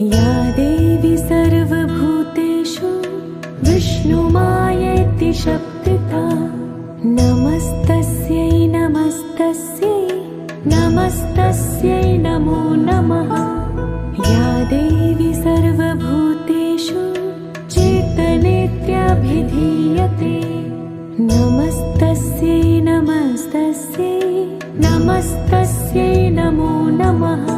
या देवी सर्वभूतेषु विष्णुमायेति शब्दिता नमस्तस्यै नमस्तस्यै नमस्तस्यै नमो नमः। या देवी सर्वभूतेषु चेतनेत्याभिधीयते। नमस्तस्यै नमस्तस्यै नमस्तस्यै नमो नमः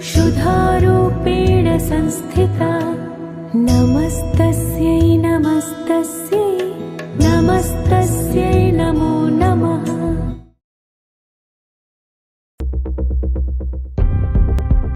सुधारूपेण संस्थिता। नमस्तस्यै नमस्तस्यै नमस्तस्य।